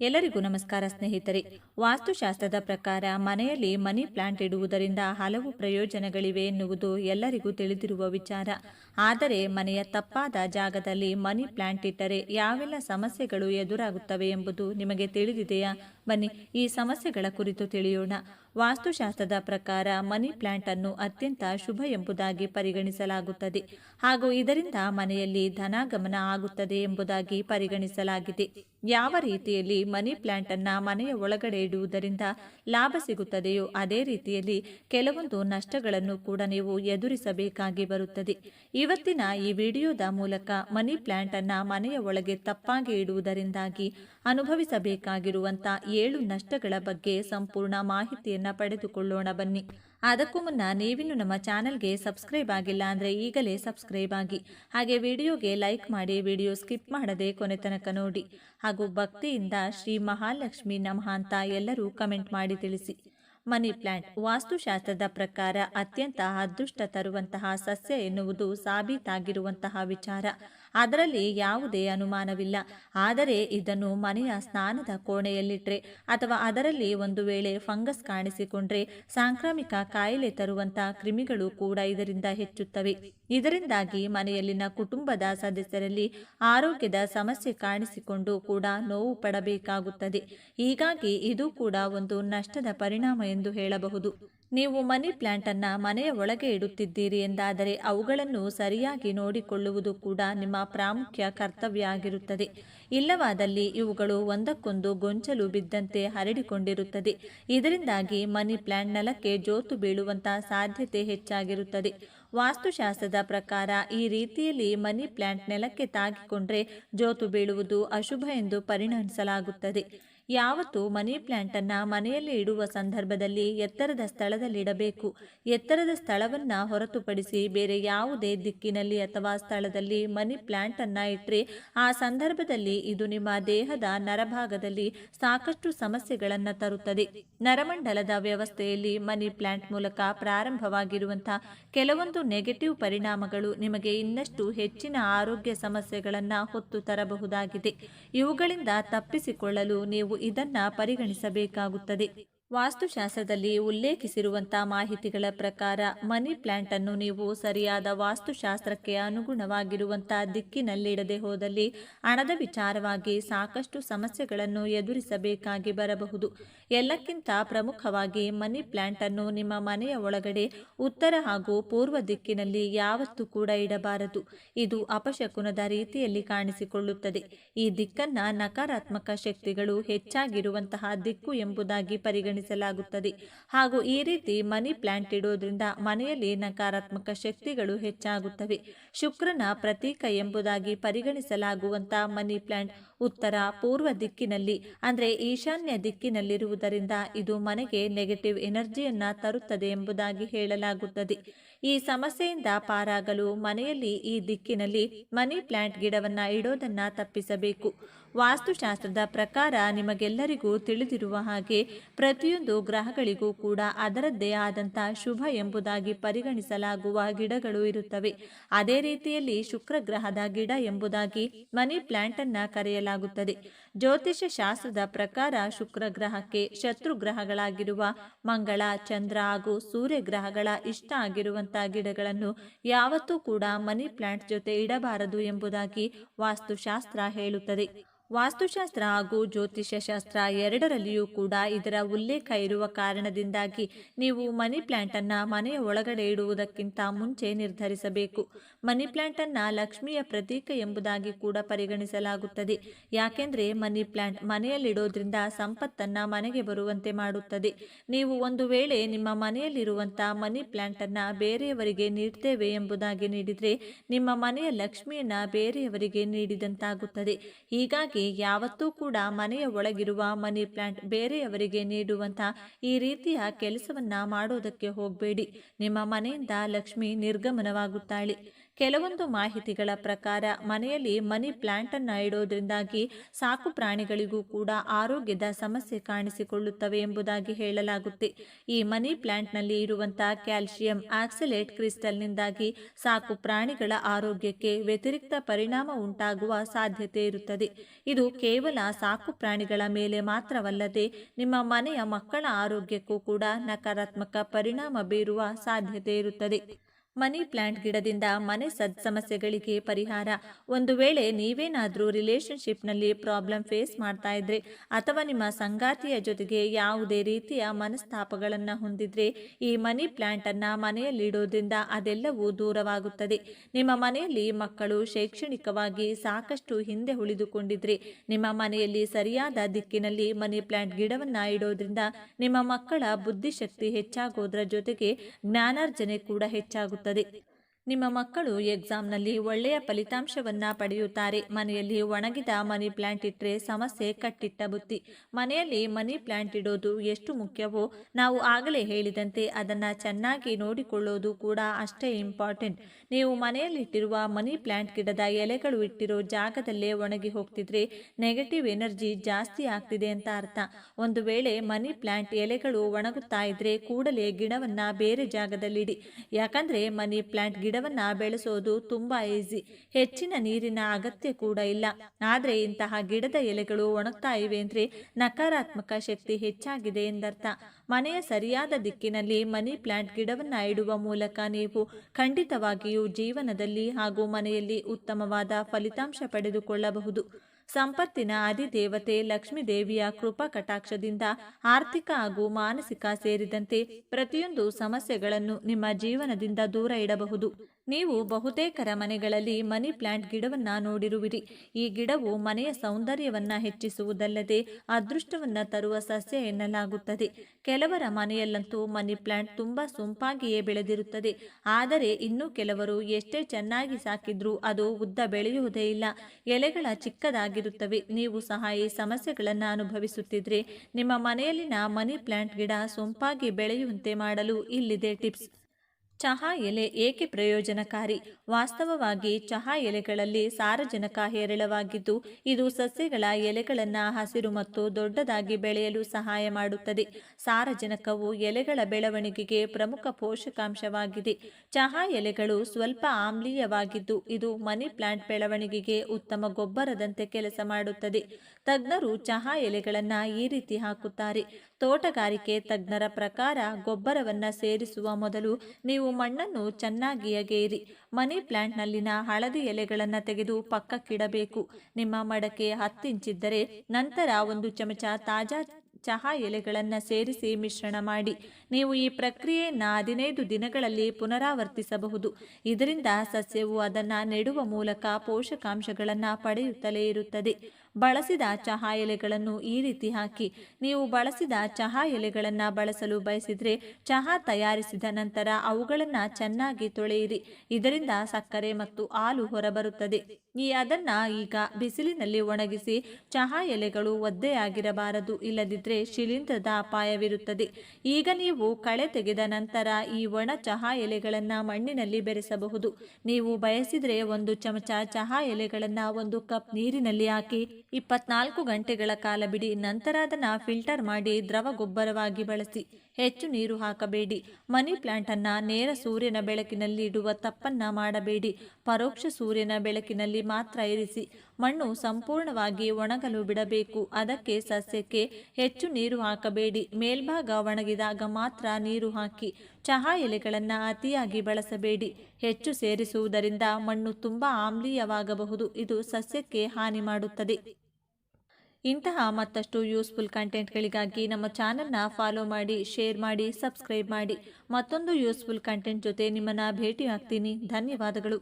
ಎಲ್ಲರಿಗೂ ನಮಸ್ಕಾರ ಸ್ನೇಹಿತರೆ. ವಾಸ್ತುಶಾಸ್ತ್ರದ ಪ್ರಕಾರ ಮನೆಯಲ್ಲಿ ಮನಿ ಪ್ಲಾಂಟ್ ಇಡುವುದರಿಂದ ಹಲವು ಪ್ರಯೋಜನಗಳಿವೆ ಎನ್ನುವುದು ಎಲ್ಲರಿಗೂ ತಿಳಿದಿರುವ ವಿಚಾರ. ಆದರೆ ಮನೆಯ ತಪ್ಪಾದ ಜಾಗದಲ್ಲಿ ಮನಿ ಪ್ಲಾಂಟ್ ಇಟ್ಟರೆ ಯಾವೆಲ್ಲ ಸಮಸ್ಯೆಗಳು ಎದುರಾಗುತ್ತವೆ ಎಂಬುದು ನಿಮಗೆ ತಿಳಿದಿದೆಯಾ? ಬನ್ನಿ, ಈ ಸಮಸ್ಯೆಗಳ ಕುರಿತು ತಿಳಿಯೋಣ. ವಾಸ್ತುಶಾಸ್ತ್ರದ ಪ್ರಕಾರ ಮನಿ ಪ್ಲಾಂಟ್ ಅನ್ನು ಅತ್ಯಂತ ಶುಭ ಎಂಬುದಾಗಿ ಪರಿಗಣಿಸಲಾಗುತ್ತದೆ. ಹಾಗೂ ಇದರಿಂದ ಮನೆಯಲ್ಲಿ ಧನಾಗಮನ ಆಗುತ್ತದೆ ಎಂಬುದಾಗಿ ಪರಿಗಣಿಸಲಾಗಿದೆ. ಯಾವ ರೀತಿಯಲ್ಲಿ ಮನಿ ಪ್ಲಾಂಟ್ ಅನ್ನ ಮನೆಯ ಒಳಗಡೆ ಇಡುವುದರಿಂದ ಲಾಭ ಸಿಗುತ್ತದೆಯೋ ಅದೇ ರೀತಿಯಲ್ಲಿ ಕೆಲವೊಂದು ನಷ್ಟಗಳನ್ನು ಕೂಡ ನೀವು ಎದುರಿಸಬೇಕಾಗಿ ಬರುತ್ತದೆ. ಇವತ್ತಿನ ಈ ವಿಡಿಯೋದ ಮೂಲಕ ಮನಿ ಪ್ಲಾಂಟ್ ಅನ್ನ ಮನೆಯ ಒಳಗೆ ತಪ್ಪಾಗಿ ಇಡುವುದರಿಂದಾಗಿ ಅನುಭವಿಸಬೇಕಾಗಿರುವಂತ ಏಳು ನಷ್ಟಗಳ ಬಗ್ಗೆ ಸಂಪೂರ್ಣ ಮಾಹಿತಿಯನ್ನ ಪಡೆದುಕೊಳ್ಳೋಣ ಬನ್ನಿ. ಅದಕ್ಕೂ ಮುನ್ನ ನೀವಿನ್ನು ನಮ್ಮ ಚಾನೆಲ್ಗೆ ಸಬ್ಸ್ಕ್ರೈಬ್ ಆಗಿಲ್ಲ ಅಂದರೆ ಈಗಲೇ ಸಬ್ಸ್ಕ್ರೈಬ್ ಆಗಿ. ಹಾಗೆ ವಿಡಿಯೋಗೆ ಲೈಕ್ ಮಾಡಿ ವಿಡಿಯೋ ಸ್ಕಿಪ್ ಮಾಡದೆ ಕೊನೆ ತನಕ ನೋಡಿ. ಹಾಗೂ ಭಕ್ತಿಯಿಂದ ಶ್ರೀ ಮಹಾಲಕ್ಷ್ಮಿ ನಮಃ ಅಂತ ಎಲ್ಲರೂ ಕಮೆಂಟ್ ಮಾಡಿ ತಿಳಿಸಿ. ಮನಿ ಪ್ಲಾಂಟ್ ವಾಸ್ತುಶಾಸ್ತ್ರದ ಪ್ರಕಾರ ಅತ್ಯಂತ ಅದೃಷ್ಟ ತರುವಂತಹ ಸಸ್ಯ ಎನ್ನುವುದು ಸಾಬೀತಾಗಿರುವಂತಹ ವಿಚಾರ. ಅದರಲ್ಲಿ ಯಾವುದೇ ಅನುಮಾನವಿಲ್ಲ. ಆದರೆ ಇದನ್ನು ಮನೆಯ ಸ್ನಾನದ ಕೋಣೆಯಲ್ಲಿಟ್ಟರೆ ಅಥವಾ ಅದರಲ್ಲಿ ಒಂದು ವೇಳೆ ಫಂಗಸ್ ಕಾಣಿಸಿಕೊಂಡ್ರೆ ಸಾಂಕ್ರಾಮಿಕ ಕಾಯಿಲೆ ತರುವಂತಹ ಕ್ರಿಮಿಗಳು ಕೂಡ ಇದರಿಂದ ಹೆಚ್ಚುತ್ತವೆ. ಇದರಿಂದಾಗಿ ಮನೆಯಲ್ಲಿನ ಕುಟುಂಬದ ಸದಸ್ಯರಲ್ಲಿ ಆರೋಗ್ಯದ ಸಮಸ್ಯೆ ಕಾಣಿಸಿಕೊಂಡು ಕೂಡ ನೋವು ಪಡಬೇಕಾಗುತ್ತದೆ. ಹೀಗಾಗಿ ಇದು ಕೂಡ ಒಂದು ನಷ್ಟದ ಪರಿಣಾಮ ಎಂದು ಹೇಳಬಹುದು. ನೀವು ಮನಿ ಪ್ಲಾಂಟ್ ಅನ್ನ ಮನೆಯ ಒಳಗೆ ಇಡುತ್ತಿದ್ದೀರಿ ಎಂದಾದರೆ ಅವುಗಳನ್ನು ಸರಿಯಾಗಿ ನೋಡಿಕೊಳ್ಳುವುದು ಕೂಡ ನಿಮ್ಮ ಪ್ರಾಮುಖ್ಯ ಕರ್ತವ್ಯ ಆಗಿರುತ್ತದೆ ಇಲ್ಲವಾದಲ್ಲಿ ಇವುಗಳು ಒಂದಕ್ಕೊಂದು ಗೊಂಚಲು ಬಿದ್ದಂತೆ ಹರಡಿಕೊಂಡಿರುತ್ತದೆ. ಇದರಿಂದಾಗಿ ಮನಿ ಪ್ಲಾಂಟ್ ನೆಲಕ್ಕೆ ಜೋತು ಬೀಳುವಂತಹ ಸಾಧ್ಯತೆ ಹೆಚ್ಚಾಗಿರುತ್ತದೆ. ವಾಸ್ತುಶಾಸ್ತ್ರದ ಪ್ರಕಾರ ಈ ರೀತಿಯಲ್ಲಿ ಮನಿ ಪ್ಲಾಂಟ್ ನೆಲಕ್ಕೆ ತಾಗಿಕೊಂಡ್ರೆ ಜೋತು ಬೀಳುವುದು ಅಶುಭ ಎಂದು ಪರಿಗಣಿಸಲಾಗುತ್ತದೆ ಯಾವತ್ತು ಮನಿ ಪ್ಲಾಂಟ್ ಅನ್ನ ಮನೆಯಲ್ಲಿ ಇಡುವ ಸಂದರ್ಭದಲ್ಲಿ ಎತ್ತರದ ಸ್ಥಳದಲ್ಲಿ ಇಡಬೇಕು ಎತ್ತರದ ಸ್ಥಳವನ್ನ ಹೊರತುಪಡಿಸಿ ಬೇರೆ ಯಾವುದೇ ದಿಕ್ಕಿನಲ್ಲಿ ಅಥವಾ ಸ್ಥಳದಲ್ಲಿ ಮನಿ ಪ್ಲಾಂಟ್ ಅನ್ನ ಇಟ್ಟರೆ ಆ ಸಂದರ್ಭದಲ್ಲಿ ಇದು ನಿಮ್ಮ ದೇಹದ ನರಭಾಗದಲ್ಲಿ ಸಾಕಷ್ಟು ಸಮಸ್ಯೆಗಳನ್ನು ತರುತ್ತದೆ. ನರಮಂಡಲದ ವ್ಯವಸ್ಥೆಯಲ್ಲಿ ಮನಿ ಪ್ಲಾಂಟ್ ಮೂಲಕ ಪ್ರಾರಂಭವಾಗಿರುವಂತಹ ಕೆಲವೊಂದು ನೆಗೆಟಿವ್ ಪರಿಣಾಮಗಳು ನಿಮಗೆ ಇನ್ನಷ್ಟು ಹೆಚ್ಚಿನ ಆರೋಗ್ಯ ಸಮಸ್ಯೆಗಳನ್ನು ಹೊತ್ತು ತರಬಹುದಾಗಿದೆ. ಇವುಗಳಿಂದ ತಪ್ಪಿಸಿಕೊಳ್ಳಲು ನೀವು ಇದನ್ನ ಪರಿಗಣಿಸಬೇಕಾಗುತ್ತದೆ. ವಾಸ್ತುಶಾಸ್ತ್ರದಲ್ಲಿ ಉಲ್ಲೇಖಿಸಿರುವಂಥ ಮಾಹಿತಿಗಳ ಪ್ರಕಾರ ಮನಿ ಪ್ಲಾಂಟ್ ಅನ್ನು ನೀವು ಸರಿಯಾದ ವಾಸ್ತುಶಾಸ್ತ್ರಕ್ಕೆ ಅನುಗುಣವಾಗಿರುವಂಥ ದಿಕ್ಕಿನಲ್ಲಿಡದೆ ಹೋದಲ್ಲಿ ಹಣದ ವಿಚಾರವಾಗಿ ಸಾಕಷ್ಟು ಸಮಸ್ಯೆಗಳನ್ನು ಎದುರಿಸಬೇಕಾಗಿ ಬರಬಹುದು. ಎಲ್ಲಕ್ಕಿಂತ ಪ್ರಮುಖವಾಗಿ ಮನಿ ಪ್ಲಾಂಟ್ ಅನ್ನು ನಿಮ್ಮ ಮನೆಯ ಒಳಗಡೆ ಉತ್ತರ ಹಾಗೂ ಪೂರ್ವ ದಿಕ್ಕಿನಲ್ಲಿ ಯಾವತ್ತು ಕೂಡ ಇಡಬಾರದು. ಇದು ಅಪಶಕುನದ ರೀತಿಯಲ್ಲಿ ಕಾಣಿಸಿಕೊಳ್ಳುತ್ತದೆ. ಈ ದಿಕ್ಕನ್ನ ನಕಾರಾತ್ಮಕ ಶಕ್ತಿಗಳು ಹೆಚ್ಚಾಗಿರುವಂತಹ ದಿಕ್ಕು ಎಂಬುದಾಗಿ ಪರಿಗಣಿಸಲಾಗುತ್ತದೆ ಹಾಗೂ ಈ ರೀತಿ ಮನಿ ಪ್ಲಾಂಟ್ ಇಡುವುದರಿಂದ ಮನೆಯಲ್ಲಿ ನಕಾರಾತ್ಮಕ ಶಕ್ತಿಗಳು ಹೆಚ್ಚಾಗುತ್ತವೆ. ಶುಕ್ರನ ಪ್ರತೀಕ ಎಂಬುದಾಗಿ ಪರಿಗಣಿಸಲಾಗುವಂತಹ ಮನಿ ಪ್ಲಾಂಟ್ ಉತ್ತರ ಪೂರ್ವ ದಿಕ್ಕಿನಲ್ಲಿ, ಅಂದರೆ ಈಶಾನ್ಯ ದಿಕ್ಕಿನಲ್ಲಿರುವುದರಿಂದ ಇದು ಮನೆಗೆ ನೆಗೆಟಿವ್ ಎನರ್ಜಿಯನ್ನ ತರುತ್ತದೆ ಎಂಬುದಾಗಿ ಹೇಳಲಾಗುತ್ತದೆ. ಈ ಸಮಸ್ಯೆಯಿಂದ ಪಾರಾಗಲು ಮನೆಯಲ್ಲಿ ಈ ದಿಕ್ಕಿನಲ್ಲಿ ಮನಿ ಪ್ಲಾಂಟ್ ಗಿಡವನ್ನ ಇಡೋದನ್ನ ತಪ್ಪಿಸಬೇಕು. ವಾಸ್ತುಶಾಸ್ತ್ರದ ಪ್ರಕಾರ ನಿಮಗೆಲ್ಲರಿಗೂ ತಿಳಿದಿರುವ ಹಾಗೆ ಪ್ರತಿಯೊಂದು ಗ್ರಹಗಳಿಗೂ ಕೂಡ ಅದರದ್ದೇ ಆದಂಥ ಶುಭ ಎಂಬುದಾಗಿ ಪರಿಗಣಿಸಲಾಗುವ ಗಿಡಗಳು ಇರುತ್ತವೆ. ಅದೇ ರೀತಿಯಲ್ಲಿ ಶುಕ್ರ ಗ್ರಹದ ಗಿಡ ಎಂಬುದಾಗಿ ಮನಿ ಪ್ಲಾಂಟ್ ಅನ್ನ ಕರೆಯಲಾಗುತ್ತದೆ. ಜ್ಯೋತಿಷ್ಯ ಶಾಸ್ತ್ರದ ಪ್ರಕಾರ ಶುಕ್ರ ಗ್ರಹಕ್ಕೆ ಶತ್ರು ಗ್ರಹಗಳಾಗಿರುವ ಮಂಗಳ, ಚಂದ್ರ ಹಾಗೂ ಸೂರ್ಯ ಗ್ರಹಗಳ ಇಷ್ಟ ಆಗಿರುವಂತಹ ಗಿಡಗಳನ್ನು ಯಾವತ್ತೂ ಕೂಡ ಮನಿ ಪ್ಲಾಂಟ್ ಜೊತೆ ಇಡಬಾರದು ಎಂಬುದಾಗಿ ವಾಸ್ತುಶಾಸ್ತ್ರ ಹೇಳುತ್ತದೆ. ವಾಸ್ತುಶಾಸ್ತ್ರ ಹಾಗೂ ಜ್ಯೋತಿಷ್ಯ ಶಾಸ್ತ್ರ ಎರಡರಲ್ಲಿಯೂ ಕೂಡ ಇದರ ಉಲ್ಲೇಖ ಇರುವ ಕಾರಣದಿಂದಾಗಿ ನೀವು ಮನಿ ಪ್ಲ್ಯಾಂಟನ್ನು ಮನೆಯ ಒಳಗಡೆ ಇಡುವುದಕ್ಕಿಂತ ಮುಂಚೆ ನಿರ್ಧರಿಸಬೇಕು. ಮನಿ ಪ್ಲ್ಯಾಂಟನ್ನು ಲಕ್ಷ್ಮಿಯ ಪ್ರತೀಕ ಎಂಬುದಾಗಿ ಕೂಡ ಪರಿಗಣಿಸಲಾಗುತ್ತದೆ. ಯಾಕೆಂದರೆ ಮನಿ ಪ್ಲಾಂಟ್ ಮನೆಯಲ್ಲಿಡೋದ್ರಿಂದ ಸಂಪತ್ತನ್ನು ಮನೆಗೆ ಬರುವಂತೆ ಮಾಡುತ್ತದೆ. ನೀವು ಒಂದು ವೇಳೆ ನಿಮ್ಮ ಮನೆಯಲ್ಲಿರುವಂಥ ಮನಿ ಪ್ಲ್ಯಾಂಟನ್ನು ಬೇರೆಯವರಿಗೆ ನೀಡ್ತೇವೆ ಎಂಬುದಾಗಿ ನೀಡಿದರೆ ನಿಮ್ಮ ಮನೆಯ ಲಕ್ಷ್ಮಿಯನ್ನು ಬೇರೆಯವರಿಗೆ ನೀಡಿದಂತಾಗುತ್ತದೆ. ಹೀಗಾಗಿ ಯಾವತ್ತೂ ಕೂಡ ಮನೆಯ ಒಳಗಿರುವ ಮನಿ ಪ್ಲಾಂಟ್ ಬೇರೆಯವರಿಗೆ ನೀಡುವಂತ ಈ ರೀತಿಯ ಕೆಲಸವನ್ನ ಮಾಡೋದಕ್ಕೆ ಹೋಗಬೇಡಿ. ನಿಮ್ಮ ಮನೆಯಿಂದ ಲಕ್ಷ್ಮಿ ನಿರ್ಗಮನವಾಗುತ್ತಾಳೆ. ಕೆಲವೊಂದು ಮಾಹಿತಿಗಳ ಪ್ರಕಾರ, ಮನೆಯಲ್ಲಿ ಮನಿ ಪ್ಲಾಂಟ್ ಅನ್ನ ಇಡೋದ್ರಿಂದಾಗಿ ಸಾಕು ಪ್ರಾಣಿಗಳಿಗೂ ಕೂಡ ಆರೋಗ್ಯದ ಸಮಸ್ಯೆ ಕಾಣಿಸಿಕೊಳ್ಳುತ್ತವೆ ಎಂಬುದಾಗಿ ಹೇಳಲಾಗುತ್ತೆ. ಈ ಮನಿ ಪ್ಲಾಂಟ್ನಲ್ಲಿ ಇರುವಂತಹ ಕ್ಯಾಲ್ಸಿಯಂ ಆಕ್ಸಲೇಟ್ ಕ್ರಿಸ್ಟಲ್ನಿಂದಾಗಿ ಸಾಕು ಪ್ರಾಣಿಗಳ ಆರೋಗ್ಯಕ್ಕೆ ವ್ಯತಿರಿಕ್ತ ಪರಿಣಾಮ ಉಂಟಾಗುವ ಸಾಧ್ಯತೆ ಇರುತ್ತದೆ. ಇದು ಕೇವಲ ಸಾಕು ಪ್ರಾಣಿಗಳ ಮೇಲೆ ಮಾತ್ರವಲ್ಲದೆ ನಿಮ್ಮ ಮನೆಯ ಮಕ್ಕಳ ಆರೋಗ್ಯಕ್ಕೂ ಕೂಡ ನಕಾರಾತ್ಮಕ ಪರಿಣಾಮ ಬೀರುವ ಸಾಧ್ಯತೆ ಇರುತ್ತದೆ. ಮನಿ ಪ್ಲಾಂಟ್ ಗಿಡದಿಂದ ಮನೆ ಸದ್ ಸಮಸ್ಯೆಗಳಿಗೆ ಪರಿಹಾರ. ಒಂದು ವೇಳೆ ನೀವೇನಾದರೂ ರಿಲೇಶನ್ಶಿಪ್ನಲ್ಲಿ ಪ್ರಾಬ್ಲಮ್ ಫೇಸ್ ಮಾಡ್ತಾ ಇದ್ರೆ ಅಥವಾ ನಿಮ್ಮ ಸಂಗಾತಿಯ ಜೊತೆಗೆ ಯಾವುದೇ ರೀತಿಯ ಮನಸ್ತಾಪಗಳನ್ನು ಹೊಂದಿದ್ರೆ ಈ ಮನಿ ಪ್ಲಾಂಟನ್ನು ಮನೆಯಲ್ಲಿಡೋದ್ರಿಂದ ಅದೆಲ್ಲವೂ ದೂರವಾಗುತ್ತದೆ. ನಿಮ್ಮ ಮನೆಯಲ್ಲಿ ಮಕ್ಕಳು ಶೈಕ್ಷಣಿಕವಾಗಿ ಸಾಕಷ್ಟು ಹಿಂದೆ ಉಳಿದುಕೊಂಡಿದ್ರೆ ನಿಮ್ಮ ಮನೆಯಲ್ಲಿ ಸರಿಯಾದ ದಿಕ್ಕಿನಲ್ಲಿ ಮನಿ ಪ್ಲಾಂಟ್ ಗಿಡವನ್ನು ಇಡೋದ್ರಿಂದ ನಿಮ್ಮ ಮಕ್ಕಳ ಬುದ್ಧಿಶಕ್ತಿ ಹೆಚ್ಚಾಗೋದ್ರ ಜೊತೆಗೆ ಜ್ಞಾನಾರ್ಜನೆ ಕೂಡ ಹೆಚ್ಚಾಗುತ್ತದೆ. ದೊರೆಯುತ್ತದೆ ನಿಮ್ಮ ಮಕ್ಕಳು ಎಕ್ಸಾಮ್ನಲ್ಲಿ ಒಳ್ಳೆಯ ಫಲಿತಾಂಶವನ್ನ ಪಡೆಯುತ್ತಾರೆ. ಮನೆಯಲ್ಲಿ ಒಣಗಿದ ಮನಿ ಪ್ಲಾಂಟ್ ಇಟ್ಟರೆ ಸಮಸ್ಯೆ ಕಟ್ಟಿಟ್ಟ ಬುತ್ತಿ. ಮನೆಯಲ್ಲಿ ಮನಿ ಪ್ಲಾಂಟ್ ಇಡೋದು ಎಷ್ಟು ಮುಖ್ಯವೋ ನಾವು ಆಗಲೇ ಹೇಳಿದಂತೆ ಅದನ್ನು ಚೆನ್ನಾಗಿ ನೋಡಿಕೊಳ್ಳೋದು ಕೂಡ ಅಷ್ಟೇ ಇಂಪಾರ್ಟೆಂಟ್. ನೀವು ಮನೆಯಲ್ಲಿಟ್ಟಿರುವ ಮನಿ ಪ್ಲಾಂಟ್ ಗಿಡದ ಎಲೆಗಳು ಇಟ್ಟಿರೋ ಜಾಗದಲ್ಲೇ ಒಣಗಿ ಹೋಗ್ತಿದ್ರೆ ನೆಗೆಟಿವ್ ಎನರ್ಜಿ ಜಾಸ್ತಿ ಆಗ್ತಿದೆ ಅಂತ ಅರ್ಥ. ಒಂದು ವೇಳೆ ಮನಿ ಪ್ಲಾಂಟ್ ಎಲೆಗಳು ಒಣಗುತ್ತಾ ಇದ್ರೆ ಕೂಡಲೇ ಗಿಡವನ್ನ ಬೇರೆ ಜಾಗದಲ್ಲಿಡಿ. ಯಾಕಂದ್ರೆ ಮನಿ ಪ್ಲಾಂಟ್ ಗಿಡವನ್ನ ಬೆಳೆಸೋದು ತುಂಬಾ ಈಸಿ. ಹೆಚ್ಚಿನ ನೀರಿನ ಅಗತ್ಯ ಕೂಡ ಇಲ್ಲ. ಆದರೆ ಇಂತಹ ಗಿಡದ ಎಲೆಗಳು ಒಣಗ್ತಾ ಇವೆ ಅಂದ್ರೆ ನಕಾರಾತ್ಮಕ ಶಕ್ತಿ ಹೆಚ್ಚಾಗಿದೆ ಎಂದರ್ಥ. ಮನೆಯ ಸರಿಯಾದ ದಿಕ್ಕಿನಲ್ಲಿ ಮನಿ ಪ್ಲಾಂಟ್ ಗಿಡವನ್ನು ಇಡುವ ಮೂಲಕ ನೀವು ಖಂಡಿತವಾಗಿಯೂ ಜೀವನದಲ್ಲಿ ಹಾಗೂ ಮನೆಯಲ್ಲಿ ಉತ್ತಮವಾದ ಫಲಿತಾಂಶ ಪಡೆದುಕೊಳ್ಳಬಹುದು. ಸಂಪತ್ತಿನ ಅಧಿದೇವತೆ ಲಕ್ಷ್ಮೀದೇವಿಯ ಕೃಪಾ ಕಟಾಕ್ಷದಿಂದ ಆರ್ಥಿಕ ಹಾಗೂ ಮಾನಸಿಕ ಸೇರಿದಂತೆ ಪ್ರತಿಯೊಂದು ಸಮಸ್ಯೆಗಳನ್ನು ನಿಮ್ಮ ಜೀವನದಿಂದ ದೂರ ಇಡಬಹುದು. ನೀವು ಬಹುತೇಕರ ಮನೆಗಳಲ್ಲಿ ಮನಿ ಪ್ಲಾಂಟ್ ಗಿಡವನ್ನ ನೋಡಿರುವಿರಿ. ಈ ಗಿಡವು ಮನೆಯ ಸೌಂದರ್ಯವನ್ನ ಹೆಚ್ಚಿಸುವುದಲ್ಲದೆ ಅದೃಷ್ಟವನ್ನ ತರುವ ಸಸ್ಯ ಎನ್ನಲಾಗುತ್ತದೆ. ಕೆಲವರ ಮನೆಯಲ್ಲಂತೂ ಮನಿ ಪ್ಲಾಂಟ್ ತುಂಬಾ ಸೊಂಪಾಗಿಯೇ ಬೆಳೆದಿರುತ್ತದೆ. ಆದರೆ ಇನ್ನು ಕೆಲವರು ಎಷ್ಟೇ ಚೆನ್ನಾಗಿ ಸಾಕಿದ್ರೂ ಅದು ಉದ್ದ ಬೆಳೆಯುವುದೇ ಇಲ್ಲ. ಎಲೆಗಳ ಚಿಕ್ಕದಾಗಿರುತ್ತವೆ. ನೀವು ಸಹ ಈ ಸಮಸ್ಯೆಗಳನ್ನು ಅನುಭವಿಸುತ್ತಿದ್ರೆ ನಿಮ್ಮ ಮನೆಯಲ್ಲಿನ ಮನಿ ಪ್ಲಾಂಟ್ ಗಿಡ ಸೊಂಪಾಗಿ ಬೆಳೆಯುವಂತೆ ಮಾಡಲು ಇಲ್ಲಿದೆ ಟಿಪ್ಸ್. ಚಹಾ ಎಲೆ ಏಕೆ ಪ್ರಯೋಜನಕಾರಿ? ವಾಸ್ತವವಾಗಿ ಚಹಾ ಎಲೆಗಳಲ್ಲಿ ಸಾರಜನಕ ಹೇರಳವಾಗಿದ್ದು, ಇದು ಸಸ್ಯಗಳ ಎಲೆಗಳನ್ನು ಹಸಿರು ಮತ್ತು ದೊಡ್ಡದಾಗಿ ಬೆಳೆಯಲು ಸಹಾಯ ಮಾಡುತ್ತದೆ. ಸಾರಜನಕವು ಎಲೆಗಳ ಬೆಳವಣಿಗೆಗೆ ಪ್ರಮುಖ ಪೋಷಕಾಂಶವಾಗಿದೆ. ಚಹಾ ಎಲೆಗಳು ಸ್ವಲ್ಪ ಆಮ್ಲೀಯವಾಗಿದ್ದು, ಇದು ಮನಿ ಪ್ಲಾಂಟ್ ಬೆಳವಣಿಗೆಗೆ ಉತ್ತಮ ಗೊಬ್ಬರದಂತೆ ಕೆಲಸ ಮಾಡುತ್ತದೆ. ತಜ್ಞರು ಚಹಾ ಎಲೆಗಳನ್ನು ಈ ರೀತಿ ಹಾಕುತ್ತಾರೆ. ತೋಟಗಾರಿಕೆ ತಜ್ಞರ ಪ್ರಕಾರ, ಗೊಬ್ಬರವನ್ನ ಸೇರಿಸುವ ಮೊದಲು ನೀವು ಮಣ್ಣನ್ನು ಚೆನ್ನಾಗಿ ಅಗೆಯಿರಿ. ಮನಿ ಪ್ಲಾಂಟ್ನಲ್ಲಿನ ಹಳದಿ ಎಲೆಗಳನ್ನು ತೆಗೆದು ಪಕ್ಕಕ್ಕಿಡಬೇಕು. ನಿಮ್ಮ ಮಡಕೆ ಹತ್ತಿಂಚಿದ್ದರೆ ನಂತರ ಒಂದು ಚಮಚ ತಾಜಾ ಚಹಾ ಎಲೆಗಳನ್ನು ಸೇರಿಸಿ ಮಿಶ್ರಣ ಮಾಡಿ. ನೀವು ಈ ಪ್ರಕ್ರಿಯೆಯನ್ನು ಹದಿನೈದು ದಿನಗಳಲ್ಲಿ ಪುನರಾವರ್ತಿಸಬಹುದು. ಇದರಿಂದ ಸಸ್ಯವು ಅದನ್ನು ನೆಡುವ ಮೂಲಕ ಪೋಷಕಾಂಶಗಳನ್ನು ಪಡೆಯುತ್ತಲೇ ಇರುತ್ತದೆ. ಬಳಸಿದ ಚಹಾ ಎಲೆಗಳನ್ನು ಈ ರೀತಿ ಹಾಕಿ. ನೀವು ಬಳಸಿದ ಚಹಾ ಎಲೆಗಳನ್ನು ಬಳಸಲು ಬಯಸಿದರೆ ಚಹಾ ತಯಾರಿಸಿದ ನಂತರ ಅವುಗಳನ್ನು ಚೆನ್ನಾಗಿ ತೊಳೆಯಿರಿ. ಇದರಿಂದ ಸಕ್ಕರೆ ಮತ್ತು ಹಾಲು ಹೊರಬರುತ್ತದೆ. ಈ ಅದನ್ನು ಈಗ ಬಿಸಿಲಿನಲ್ಲಿ ಒಣಗಿಸಿ ಚಹಾ ಎಲೆಗಳು ಒದ್ದೆಯಾಗಿರಬಾರದು. ಇಲ್ಲದಿದ್ದರೆ ಶಿಲೀಂಧ್ರದ ಅಪಾಯವಿರುತ್ತದೆ. ಈಗ ನೀವು ಕಳೆ ತೆಗೆದ ನಂತರ ಈ ಒಣ ಚಹಾ ಎಲೆಗಳನ್ನು ಮಣ್ಣಿನಲ್ಲಿ ಬೆರೆಸಬಹುದು. ನೀವು ಬಯಸಿದರೆ ಒಂದು ಚಮಚ ಚಹಾ ಎಲೆಗಳನ್ನು ಒಂದು ಕಪ್ ನೀರಿನಲ್ಲಿ ಹಾಕಿ ಇಪ್ಪತ್ನಾಲ್ಕು ಗಂಟೆಗಳ ಕಾಲ ಬಿಡಿ. ನಂತರ ಅದನ್ನು ಫಿಲ್ಟರ್ ಮಾಡಿ ದ್ರವ ಗೊಬ್ಬರವಾಗಿ ಬಳಸಿ. ಹೆಚ್ಚು ನೀರು ಹಾಕಬೇಡಿ. ಮನಿ ಪ್ಲಾಂಟನ್ನು ನೇರ ಸೂರ್ಯನ ಬೆಳಕಿನಲ್ಲಿ ಇಡುವ ತಪ್ಪನ್ನ ಮಾಡಬೇಡಿ. ಪರೋಕ್ಷ ಸೂರ್ಯನ ಬೆಳಕಿನಲ್ಲಿ ಮಾತ್ರ ಇರಿಸಿ. ಮಣ್ಣು ಸಂಪೂರ್ಣವಾಗಿ ಒಣಗಲು ಬಿಡಬೇಕು. ಅದಕ್ಕೆ ಸಸ್ಯಕ್ಕೆ ಹೆಚ್ಚು ನೀರು ಹಾಕಬೇಡಿ. ಮೇಲ್ಭಾಗ ಒಣಗಿದಾಗ ಮಾತ್ರ ನೀರು ಹಾಕಿ. ಚಹಾ ಎಲೆಗಳನ್ನು ಅತಿಯಾಗಿ ಬಳಸಬೇಡಿ. ಹೆಚ್ಚು ಸೇರಿಸುವುದರಿಂದ ಮಣ್ಣು ತುಂಬ ಆಮ್ಲೀಯವಾಗಬಹುದು. ಇದು ಸಸ್ಯಕ್ಕೆ ಹಾನಿ ಮಾಡುತ್ತದೆ. ಇಂತಹ ಮತ್ತಷ್ಟು ಯೂಸ್ಫುಲ್ ಕಂಟೆಂಟ್ಗಳಿಗಾಗಿ ನಮ್ಮ ಚಾನಲ್ನ ಫಾಲೋ ಮಾಡಿ, ಶೇರ್ ಮಾಡಿ, ಸಬ್ಸ್ಕ್ರೈಬ್ ಮಾಡಿ. ಮತ್ತೊಂದು ಯೂಸ್ಫುಲ್ ಕಂಟೆಂಟ್ ಜೊತೆ ನಿಮ್ಮನ್ನು ಭೇಟಿ ಆಗ್ತೀನಿ ಧನ್ಯವಾದಗಳು.